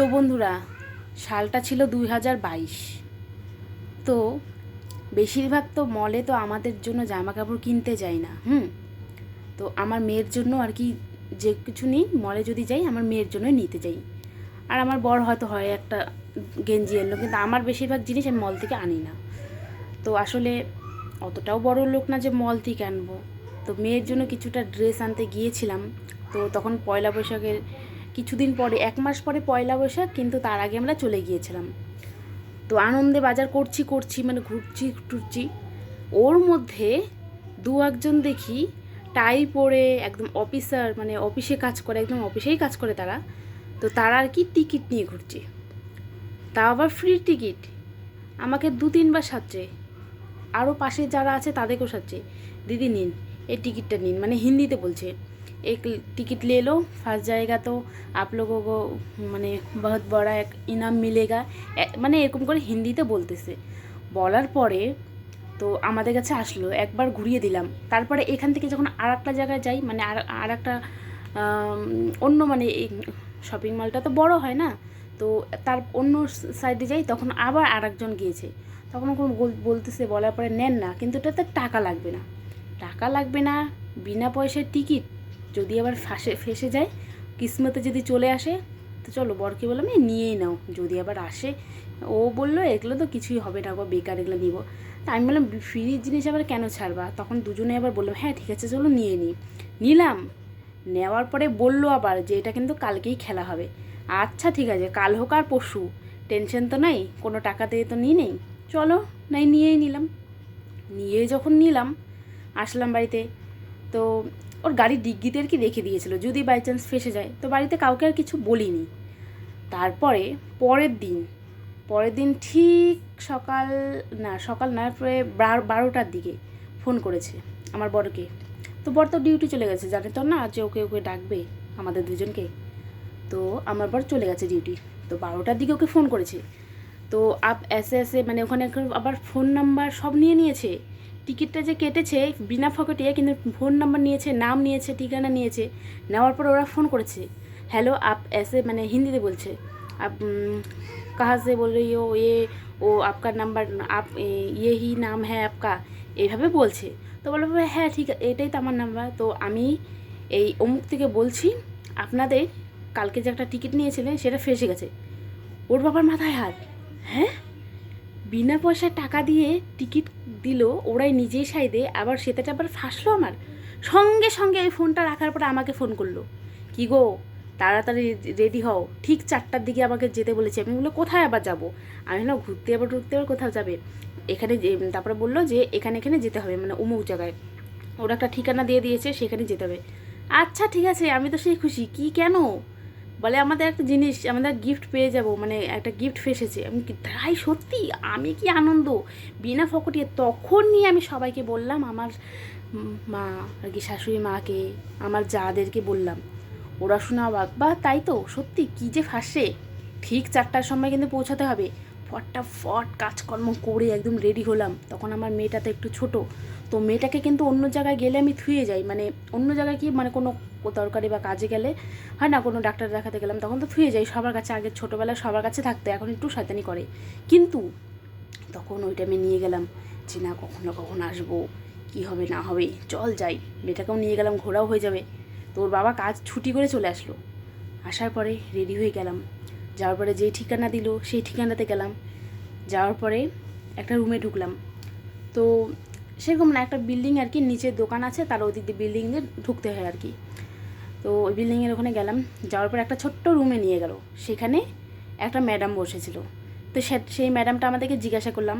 তো বন্ধুরা, সালটা ছিল দুই হাজার বাইশ। তো বেশিরভাগ তো মলে তো আমাদের জন্য জামা কাপড় কিনতে যাই না, হুম? তো আমার মেয়ের জন্য আর কি যে কিছু নিই মলে যদি যাই, আমার মেয়ের জন্য নিতে যাই। আর আমার বর হয়তো হয় একটা গেঞ্জি এলো কিন্তু আমার বেশিরভাগ জিনিস আমি মল থেকে আনি না। তো আসলে অতটাও বড় লোক না যে মল থেকে আনব। তো মেয়ের জন্য কিছুটা ড্রেস আনতে গিয়েছিলাম। তো তখন পয়লা বৈশাখের কিছুদিন পরে, এক মাস পরে পয়লা বৈশাখ, কিন্তু তার আগে আমরা চলে গিয়েছিলাম। তো আনন্দে বাজার করছি করছি মানে ঘুরছি, টুরছি। ওর মধ্যে দু একজন দেখি, টাই পরে একদম অফিসার মানে অফিসে কাজ করে, একদম অফিসেই কাজ করে তারা। তো তারা আর কি টিকিট নিয়ে ঘুরছে। তা আবার ফ্রি টিকিট। আমাকে দু তিনবার সাজছে। আরও পাশে যারা আছে তাদেরকেও সাজছে। দিদি নিন, এই টিকিটটা নিন মানে হিন্দিতে বলছে। एक टिकट ले लो फर्स्ट जाएगा तो आप लोगों को মানে বহুত বড় এক ইনাম মিলেগা এ- মানে এরকম করে হিন্দিতে বলতেছে বলার পরে তো আমাদের কাছে আসলো একবার ঘুরিয়ে দিলাম তারপরে এখান থেকে যখন আর একটা জায়গায় যাই মানে আর আর একটা আম, অন্য মানে শপিং মলটা তো বড় হয় না তো তার অন্য সাইডে যাই তখন আবার আর একজন গিয়েছে তখন ওরকম বল- বলতেছে বলার পরে নেন না কিন্তু এটাতে টাকা লাগবে না টাকা লাগবে না বিনা পয়সার টিকিট যদি আবার ফাঁসে, ফেসে যায়, কিসমতে যদি চলে আসে, তো চলো বরকে বললাম "এই নিয়েই নাও। যদি আবার আসে, ও বলল, এগুলো তো কিছুই হবে না গো, বেকার এগুলো নিব। তা আমি বললাম ফ্রি জিনিস আবার কেন ছাড়বা? তখন দুজনে আবার বললাম হ্যাঁ ঠিক আছে, চলো নিয়ে নিই নিলাম। নেওয়ার পরে বলল আবার যে, এটা কিন্তু কালকেই খেলা হবে। আচ্ছা ঠিক আছে, কাল হোক আর পরশু, টেনশন তো নাই, কোনো টাকা দিয়ে তো নিই নেই। চলো, নাই, নিয়েই নিলাম। নিয়ে যখন নিলাম, আসলাম বাড়িতে। তো ওর গাড়ির ডিগ্গিতে আর কি রেখে দিয়েছিল, যদি বাই চান্স ফেসে যায়। তো বাড়িতে কাউকে আর কিছু বলিনি। তারপরে পরের দিন পরের দিন ঠিক সকাল, না সকাল না, প্রায় বার- বারোটার দিকে ফোন করেছে আমার বরকে। তো বর তো ডিউটি চলে গেছে, জানে তো না যে ওকে ওকে ডাকবে আমাদের দুজনকে। তো আমার বর চলে গেছে ডিউটি তো বারোটার দিকে ওকে ফোন করেছে। তো আপ, এসে এসে মানে ওখানে আবার ফোন নাম্বার সব নিয়ে নিয়েছে। টিকিটটা যে কেটেছে, বিনা ফকেটে কিন্তু ফোন নাম্বার নিয়েছে, নাম নিয়েছে, ঠিকানা নিয়েছে, নেওয়ার পর ওরা ফোন করেছে। হ্যালো, আপ এসে মানে হিন্দিতে বলছে। আপ কাহা সে বল রহি ও এ, ও আপকার নাম্বার, আপ ইয়ে হি নাম হ্যাঁ আপকা? এইভাবে বলছে। তো বলল হ্যাঁ, হ্যাঁ ঠিক, এটাই তো আমার নাম্বার। তো আমি এই অমুক থেকে বলছি, আপনাদের কালকে যে একটা টিকিট নিয়েছিলেন সেটা ফেসে গেছে। ওর বাবার মাথায় হাত। হ্যাঁ? বিনা পয়সায় টাকা দিয়ে টিকিট দিল, ওরাই নিজেই সাইদে, আবার সেটাটা আবার ফাঁসলো আমার। সঙ্গে সঙ্গে এই ফোনটা রাখার পরে আমাকে ফোন করল। কি গো, তাড়াতাড়ি রেডি হও। ঠিক চারটার দিকে আমাকে যেতে বলেছে। আমি বলল কোথায় আবার যাব? আমি না ঘুরতে আবার ঢুকতে আবার কোথাও যাবে? এখানে তারপরে বলল যে, এখানে এখানে যেতে হবে মানে অমুক জায়গায়। ওরা একটা ঠিকানা দিয়ে দিয়েছে, সেখানে যেতে হবে। আচ্ছা ঠিক আছে, আমি তো সেই খুশি। কি কেন? বলে, আমাদের একটা জিনিস, আমাদের গিফট পেয়ে যাব মানে একটা গিফট ফেসেছে। আমি তাই? সত্যি? আমি কি আনন্দ? বিনা ফকটিয়ে তখন নিয়ে আমি সবাইকে বললাম, আমার মা আর কি শাশুড়ি মাকে, আমার যাদেরকে বললাম, ওরা শোনা অবাক। বা তাই তো, সত্যি, কী যে ফাঁসে। ঠিক চারটার সময় কিন্তু পৌঁছাতে হবে। ফটটা ফট কাজকর্ম করে একদম রেডি হলাম। তখন আমার মেয়েটা তো একটু ছোট। তো মেয়েটাকে কিন্তু অন্য জায়গায় গেলে আমি থুয়ে যাই। মানে অন্য জায়গায় কি মানে কোনো দরকারি বা কাজে গেলে হয় না, কোনো ডাক্তার দেখাতে গেলাম, তখন তো থুয়ে যাই। সবার কাছে আগে ছোটোবেলায় সবার কাছে থাকতে, এখন একটু শয়তানি করে। কিন্তু তখন ওই টাইমে নিয়ে গেলাম যে, না, কখনো কখন আসব, কি হবে না হবে, চল যাই। মেয়েটাকেও নিয়ে গেলাম, ঘোরাও হয়ে যাবে। তো ওর বাবা কাজ ছুটি করে চলে আসলো। আসার পরে রেডি হয়ে গেলাম। যাওয়ার পরে যেই ঠিকানা দিল, সেই ঠিকানাতে গেলাম। যাওয়ার পরে একটা রুমে ঢুকলাম। তো সেরকম না, একটা বিল্ডিং আর কি, নিচে দোকান আছে, তার ওদিক দিয়ে বিল্ডিং দিয়ে ঢুকতে হয় আর কি। তো ওই বিল্ডিংয়ের ওখানে গেলাম, যাওয়ার পর একটা ছোট্ট রুমে নিয়ে গেল। সেখানে একটা ম্যাডাম বসেছিল। তো সেই ম্যাডামটা আমাদেরকে জিজ্ঞাসা করলাম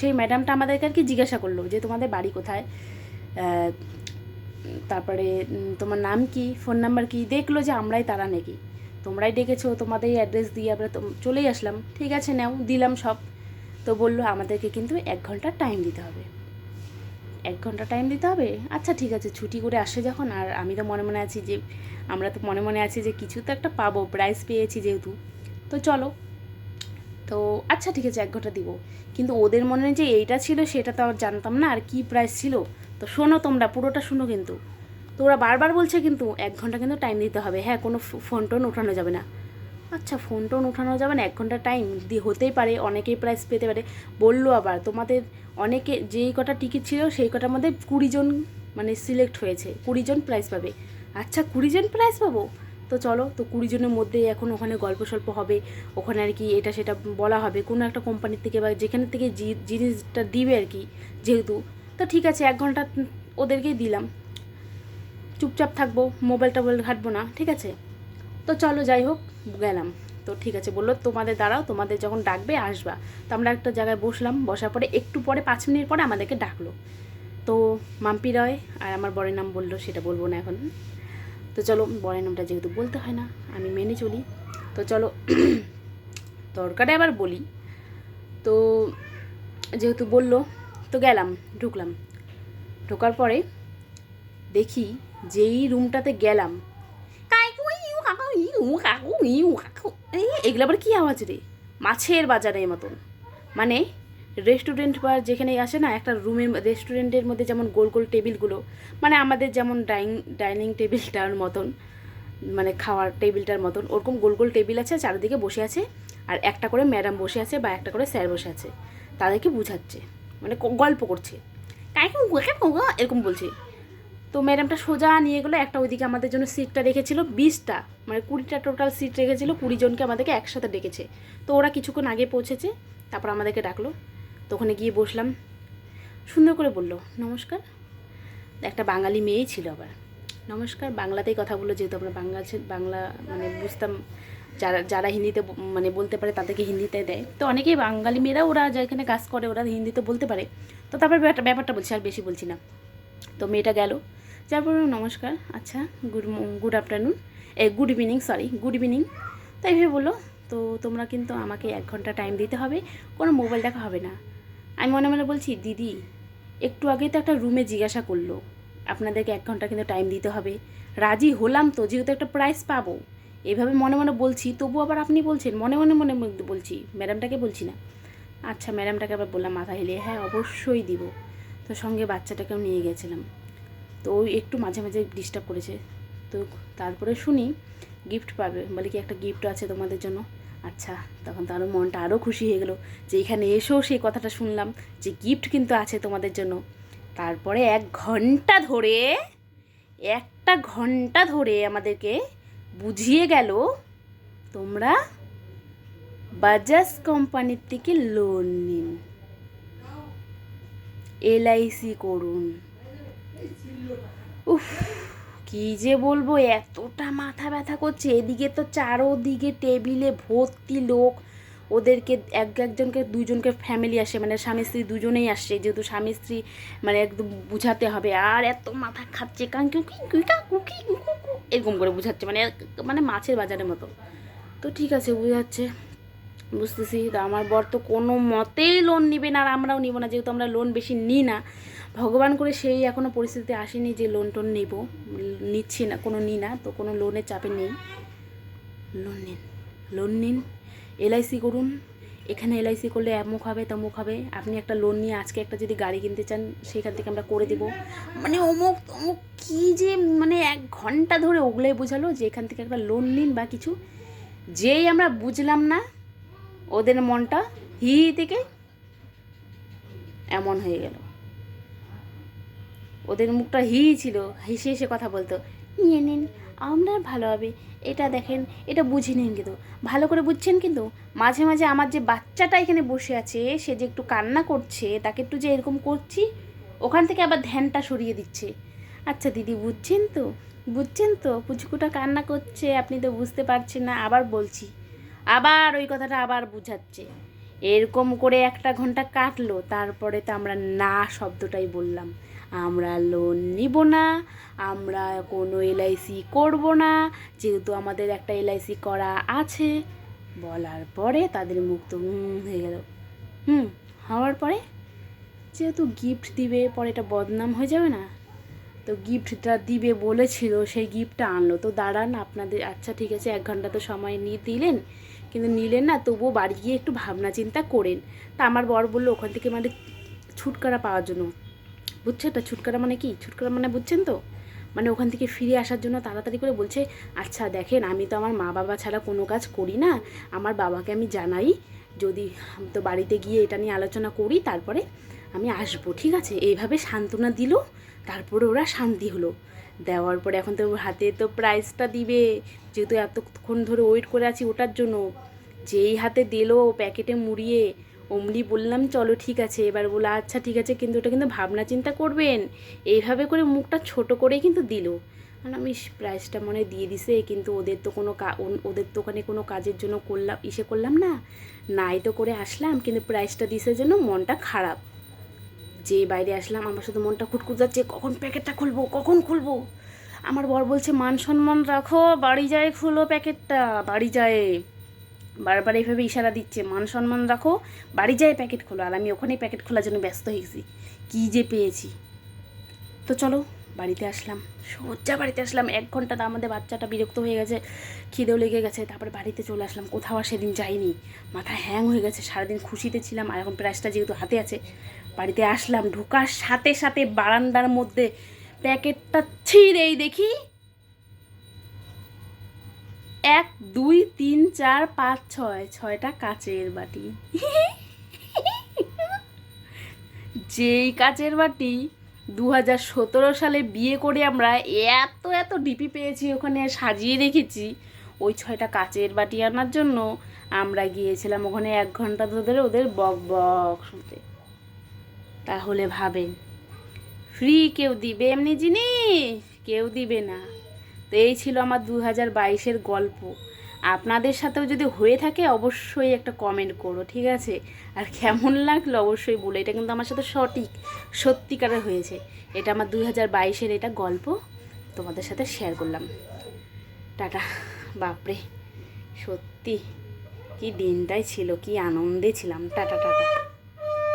সেই ম্যাডামটা আমাদেরকে আর কি জিজ্ঞাসা করল যে, তোমাদের বাড়ি কোথায়? তারপরে তোমার নাম কি? ফোন নাম্বার কি? দেখল যে, আমরাই তারা নাকি। তোমরাই ডেকেছো, তোমাদের অ্যাড্রেস দিয়ে আমরা চলেই আসলাম। ঠিক আছে, নাও, দিলাম সব। তো বলল, আমাদেরকে কিন্তু এক ঘণ্টা টাইম দিতে হবে। এক ঘণ্টা টাইম দিতে হবে? আচ্ছা ঠিক আছে, ছুটি করে আসে যখন, আর আমি তো মনে মনে আছি যে, আমরা তো মনে মনে আছি যে, কিছু তো একটা পাবো প্রাইজ পেয়েছি যেহেতু। তো চলো। তো আচ্ছা ঠিক আছে, এক ঘণ্টা দিব। কিন্তু ওদের মনে যে এইটা ছিল, সেটা তো আর জানতাম না, আর কি প্রাইস ছিল? তো শোনো তোমরা, পুরোটা শোনো কিন্তু। তো ওরা বারবার বলছে কিন্তু, এক ঘণ্টা কিন্তু টাইম দিতে হবে। হ্যাঁ কোনো ফোন টোন ওঠানো যাবে না। আচ্ছা ফোন টোন উঠানো যাবে না? এক ঘণ্টা টাইম দিয়ে হতেই পারে, অনেকেই প্রাইস পেতে পারে। বলল আবার, তোমাদের অনেকে যেই কটা টিকিট ছিল, সেই কটার মধ্যে কুড়ি জন মানে সিলেক্ট হয়েছে। কুড়ি জন প্রাইজ পাবে। আচ্ছা কুড়ি জন প্রাইজ পাবো? তো চলো, তো কুড়ি জনের মধ্যে এখন ওখানে গল্প সল্প হবে। ওখানে আর কি এটা সেটা বলা হবে। কোনো একটা কোম্পানির থেকে বা যেখান থেকে জিনিসটা দিবে আর কি, যেহেতু। তো ঠিক আছে, এক ঘণ্টা ওদেরকেই দিলাম। চুপচাপ থাকব মোবাইল টোবাইল ঘাটবো না, ঠিক আছে? তো চলো যাই হোক, গেলাম। তো ঠিক আছে, বলল তোমাদের দাঁড়াও, তোমাদের যখন ডাকবে আসবা। তো আমরা একটা জায়গায় বসলাম, বসার পরে একটু পরে পাঁচ মিনিট পরে আমাদেরকে ডাকলো। তো মাম্পি রয় আর আমার বরের নাম বলল, সেটা বলব না এখন। তো চলো, বরের নামটা যেহেতু বলতে হয় না, আমি মেনে চলি। তো চলো তরকারে আবার বলি। তো যেহেতু বলল, তো গেলাম, ঢুকলাম। ঢোকার পরে দেখি যেই রুমটাতে গেলাম এই, এগুলো আবার কী আওয়াজ রে? মাছের বাজারের মতন। মানে রেস্টুরেন্ট বা যেখানে আসে না একটা রুমের রেস্টুরেন্টের মধ্যে যেমন গোল গোল টেবিলগুলো মানে আমাদের যেমন ডাইনিং ডাইনিং টেবিলটার মতন মানে খাওয়ার টেবিলটার মতন ওরকম গোল গোল টেবিল আছে চারিদিকে বসে আছে আর একটা করে ম্যাডাম বসে আছে বা একটা করে স্যার বসে আছে। তাদেরকে বুঝাচ্ছে মানে গল্প করছে। এরকম বলছে। তো ম্যাডামটা সোজা নিয়ে গেলো, একটা ওইদিকে আমাদের জন্য সিটটা রেখেছিল, বিশটা মানে কুড়িটা টোটাল সিট রেখেছিল, কুড়ি জনকে আমাদেরকে একসাথে ডেকেছে। তো ওরা কিছুক্ষণ আগে পৌঁছেছে, তারপর আমাদেরকে ডাকলো। তো ওখানে গিয়ে বসলাম। সুন্দর করে বলল, নমস্কার। একটা বাঙালি মেয়েই ছিল আবার। নমস্কার, বাংলাতেই কথা বলল, যেহেতু আমরা বাংলা বাংলা মানে বুঝতাম, যারা যারা হিন্দিতে মানে বলতে পারে তাদেরকে হিন্দিতে দেয়। তো অনেকেই বাঙালি মেয়েরা ওরা যেখানে কাজ করে, ওরা হিন্দিতে বলতে পারে। তো তারপর ব্যাপারটা বলছি, আর বেশি বলছি না। তো মেয়েটা গেল যার পরে নমস্কার। আচ্ছা গুড গুড আফটারনুন এ good evening sorry good evening তো এইভাবে বলল, তো তোমরা কিন্তু আমাকে এক ঘণ্টা টাইম দিতে হবে, কোনো মোবাইল দেখা হবে না। আমি মনে মনে বলছি, দিদি, একটু আগেই তো একটা রুমে জিজ্ঞাসা করল, আপনাদেরকে এক ঘণ্টা কিন্তু টাইম দিতে হবে। রাজি হলাম তো, যেহেতু একটা প্রাইস পাবো। এভাবে মনে মনে বলছি, তবু আবার আপনি বলছেন, মনে মনে মনে বলছি ম্যাডামটাকে বলছি না। আচ্ছা ম্যাডামটাকে আবার বললাম, মাথা হেলিয়ে। হ্যাঁ অবশ্যই দিব। তো সঙ্গে বাচ্চাটাকেও নিয়ে গেছিলাম। তো ওই একটু মাঝে মাঝে ডিস্টার্ব করেছে। তো তারপরে শুনি গিফট পাবে। বলে কি একটা গিফট আছে তোমাদের জন্য? আচ্ছা তখন তারও মনটা আরও খুশি হয়ে গেলো যে এখানে এসেও সেই কথাটা শুনলাম যে গিফট কিন্তু আছে তোমাদের জন্য। তারপরে এক ঘণ্টা ধরে, একটা ঘণ্টা ধরে আমাদেরকে বুঝিয়ে গেল, তোমরা বাজাজ কোম্পানির থেকে লোন নিন। এলআইসি করুন। উফ, কি যে বলব, এতটা মাথা ব্যথা করছে। এদিকে তো চারোদিকে টেবিলে ভর্তি লোক। ওদেরকে এক একজনকে, দুজনকে ফ্যামিলি আসে মানে স্বামী স্ত্রী দুজনেই আসছে যেহেতু স্বামী স্ত্রী মানে একদম বুঝাতে হবে। আর এত মাথা খাচ্ছে কারণ কুকি কুইকা কুকু এরকম করে বুঝাচ্ছে মানে মানে মাছের বাজারের মতো। তো ঠিক আছে, বুঝাচ্ছে। বুঝতেছি? তো আমার বর তো কোনো মতেই লোন নিবে না আর আমরাও নিব না, যেহেতু আমরা লোন বেশি নিই না। ভগবান করে সেই এখনও পরিস্থিতি আসেনি যে লোন টোন নেব। নিচ্ছি না, কোনো নিই না, তো কোনো লোনের চাপে নেই। লোন নিন লোন নিন এলআইসি করুন। এখানে এলআইসি করলে অমুক হবে তমুক হবে। আপনি একটা লোন নিয়ে আজকে একটা যদি গাড়ি কিনতে চান, সেখান থেকে আমরা করে দেবো। মানে অমুক তমুক কী যে মানে এক ঘণ্টা ধরে ওগুলোই বোঝালো যে এখান থেকে একটা লোন নিন বা কিছু। যেই আমরা বুঝলাম না ওদের মনটা হি থেকে এমন হয়ে গেল। ওদের মুখটা হি হি ছিল, হেসে হেসে কথা বলতো, নিয়ে নিন আপনার ভালো হবে, এটা দেখেন, এটা বুঝে নিন কিন্তু, ভালো করে বুঝছেন কিন্তু? মাঝে মাঝে আমার যে বাচ্চাটা এখানে বসে আছে, সে যে একটু কান্না করছে, তাকে একটু যে এরকম করছি, ওখান থেকে আবার ধ্যানটা সরিয়ে দিচ্ছে। আচ্ছা দিদি, বুঝছেন তো বুঝছেন তো, পুচকুটা কান্না করছে, আপনি তো বুঝতে পারছেন না, আবার বলছি। আবার ওই কথাটা আবার বুঝাচ্ছে। এরকম করে একটা ঘণ্টা কাটলো, তারপরে তো আমরা না শব্দটাই বললাম। আমরা লোন নিব না, আমরা কোনো এলআইসি করব না, যেহেতু আমাদের একটা এলআইসি করা আছে। বলার পরে তাদের মুখ তো হুম হয়ে গেল। হুম, হওয়ার পরে? যেহেতু গিফট দিবে, পরে এটা বদনাম হয়ে যাবে না? তো গিফটটা দিবে বলেছিল, সেই গিফটটা আনলো। তো দাঁড়ান, আপনাদের আচ্ছা ঠিক আছে, এক ঘণ্টা তো সময় নিয়ে দিলেন। কিন্তু নিলেন না, তবুও বাড়ি গিয়ে একটু ভাবনা চিন্তা করেন। তা আমার বর বলল, ওখান থেকে মানে ছুটকারা পাওয়ার জন্য। বুঝছ এটা ছুটকারা মানে কি? ছুটকারা মানে বুঝছেন তো? মানে ওখান থেকে ফিরে আসার জন্য তাড়াতাড়ি করে বলছে আচ্ছা দেখেন, আমি তো আমার মা বাবা ছাড়া কোনো কাজ করি না। আমার বাবাকে আমি জানাই, যদি তো বাড়িতে গিয়ে এটা নিয়ে আলোচনা করি, তারপরে আমি আসব, ঠিক আছে এইভাবে সান্ত্বনা দিল, তারপরে ওরা শান্তি হলো। দেওয়ার পরে এখন তো হাতে তো প্রাইসটা দিবে। যেহেতু এতক্ষণ ধরে ওয়েট করে আছি ওটার জন্য। যেই হাতে দিলো প্যাকেটে মুড়িয়ে, অমনি বললাম, চলো ঠিক আছে। এবার বলল আচ্ছা ঠিক আছে। কিন্তু ওটা কিন্তু ভাবনা চিন্তা করবেন। এইভাবে করে মুখটা ছোট করেই কিন্তু দিল। আর, আমি প্রাইসটা মনে দিয়ে দিছে। কিন্তু ওদের তো কোনো ওদের তো ওখানে কোনো কাজের জন্য করলাম, ইসে করলাম না। নাই তো করে আসলাম, কিন্তু প্রাইসটা দিছে জন্য মনটা খারাপ। যে বাইরে আসলাম, আমার শুধু মনটা খুটখুট যাচ্ছে, কখন প্যাকেটটা খুলবো, কখন খুলবো? আমার বর বলছে, মান সম্মান রাখো, বাড়ি যায়, খুলো প্যাকেটটা, বাড়ি যায়। বারবার এইভাবে ইশারা দিচ্ছে, মান সম্মান রাখো, বাড়ি যায়, প্যাকেট খোলো। আর আমি ওখানেই প্যাকেট খোলার জন্য ব্যস্ত হয়ে গেছি। কী যে পেয়েছি। তো চলো, বাড়িতে আসলাম। সোজা বাড়িতে আসলাম। এক ঘন্টাতে আমাদের বাচ্চাটা বিরক্ত হয়ে গেছে, খিদেও লেগে গেছে। তারপরে বাড়িতে চলে আসলাম। কোথাও আর সেদিন যাইনি। মাথা হ্যাং হয়ে গেছে। সারাদিন খুশিতে ছিলাম। আর এখন প্রাইসটা যেহেতু হাতে আছে বাড়িতে আসলাম, ঢোকার সাথে সাথে বারান্দার মধ্যে প্যাকেটটা ছিঁড়েই দেখি। এক, দুই, তিন, চার, পাঁচ, ছয়, ছয়টা কাচের বাটি। যেই কাচের বাটি দু হাজার সতেরো সালে বিয়ে করে আমরা এত এত ডিপি পেয়েছি ওখানে সাজিয়ে রেখেছি, ওই ছয়টা কাচের বাটি আনার জন্য আমরা গিয়েছিলাম ওখানে এক ঘণ্টা ধরে ওদের বক বক শুনতে। তাহলে ভাবেন ফ্রি কেউ দিবে? এমনি জিনিস কেউ দিবে না। তো এই ছিল আমার দু হাজার বাইশের গল্প। আপনাদের সাথেও যদি হয়ে থাকে, অবশ্যই একটা কমেন্ট করো, ঠিক আছে? আর কেমন লাগল অবশ্যই বলো। এটা কিন্তু আমার সাথে সঠিক, সত্যিকারের হয়েছে। এটা আমার দুই হাজার বাইশের এটা গল্প তোমাদের সাথে শেয়ার করলাম। টাটা, বাপরে। সত্যি, কি দিনটাই ছিল, কি আনন্দে ছিলাম। Tata tata.